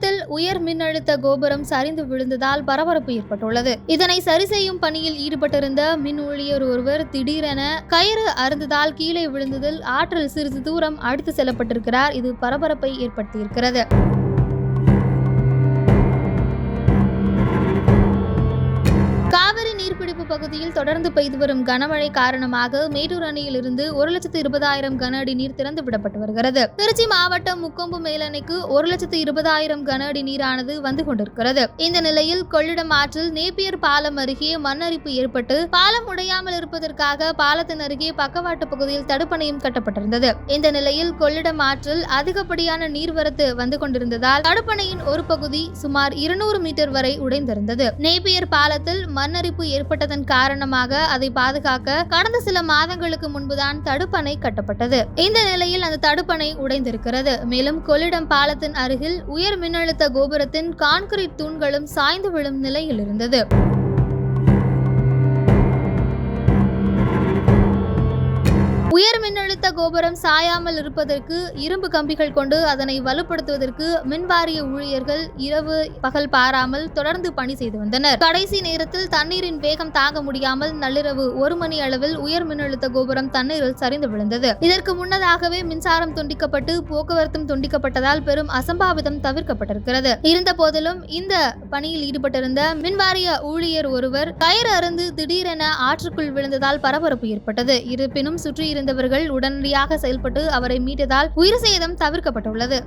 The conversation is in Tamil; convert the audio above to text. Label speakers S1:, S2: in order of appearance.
S1: சமீபத்தில் உயர் மின்னழுத்த கோபுரம் சரிந்து விழுந்ததால் பரபரப்பு ஏற்பட்டுள்ளது. இதனை சரி செய்யும் பணியில் ஈடுபட்டிருந்த மின் ஊழியர் ஒருவர் திடீரென கயிறு அருந்ததால் கீழே விழுந்ததில் ஆற்றல் சிறிது தூரம் அடித்து செல்லப்பட்டிருக்கிறார். இது பரபரப்பை ஏற்படுத்தியிருக்கிறது. பகுதியில் தொடர்ந்து பெய்து வரும் கனமழை காரணமாக மேட்டூர் அணையிலிருந்து ஒரு லட்சத்து இருபதாயிரம் கன அடி நீர் திறந்து விடப்பட்டு வருகிறது. திருச்சி மாவட்டம் முக்கொம்பு மேலணைக்கு ஒரு லட்சத்து இருபதாயிரம் கன அடி நீரானது வந்து கொண்டிருக்கிறது. இந்த நிலையில் கொள்ளிடம் ஆற்றில் நேப்பியர் பாலம் அருகே மண் அரிப்பு ஏற்பட்டு பாலம் உடையாமல் இருப்பதற்காக பாலத்தின் அருகே பக்கவாட்டு பகுதியில் தடுப்பணையும் கட்டப்பட்டிருந்தது. இந்த நிலையில் கொள்ளிடம் ஆற்றில் அதிகப்படியான நீர்வரத்து வந்து கொண்டிருந்ததால் தடுப்பணையின் ஒரு பகுதி சுமார் இருநூறு மீட்டர் வரை உடைந்திருந்தது. நேப்பியர் பாலத்தில் மண்ணரிப்பு ஏற்பட்டதன் காரணமாக அதை பாதுகாக்க கடந்த சில மாதங்களுக்கு முன்புதான் தடுப்பணை கட்டப்பட்டது. இந்த நிலையில் அந்த தடுப்பணை உடைந்திருக்கிறது. மேலும் கொள்ளிடம் பாலத்தின் அருகில் உயர் மின்னழுத்த கோபுரத்தின் கான்கிரீட் தூண்களும் சாய்ந்து விழும் நிலையில் இருந்தது. உயர் மின்னழுத்த கோபுரம் சாயாமல் இருப்பதற்கு இரும்பு கம்பிகள் கொண்டு அதனை வலுப்படுத்துவதற்கு மின்வாரிய ஊழியர்கள் இரவு பகல் பாராமல் தொடர்ந்து பணி செய்து வந்தனர். கடைசி நேரத்தில் தண்ணீரின் வேகம் தாங்க முடியாமல் நள்ளிரவு ஒரு மணி அளவில் உயர் மின்னழுத்த கோபுரம் தண்ணீரில் சரிந்து விழுந்தது. இதற்கு முன்னதாகவே மின்சாரம் துண்டிக்கப்பட்டு போக்குவரத்தும் துண்டிக்கப்பட்டதால் பெரும் அசம்பாவிதம் தவிர்க்கப்பட்டிருக்கிறது. இருந்த போதிலும் இந்த பணியில் ஈடுபட்டிருந்த மின்வாரிய ஊழியர் ஒருவர் கயிறு அருந்து திடீரென ஆற்றுக்குள் விழுந்ததால் பரபரப்பு ஏற்பட்டது. இருப்பினும் சுற்றியிருந்தவர்கள் உடனடியாக செயல்பட்டு அவரை மீட்டதால் உயிர் சேதம் தவிர்க்கப்பட்டுள்ளது.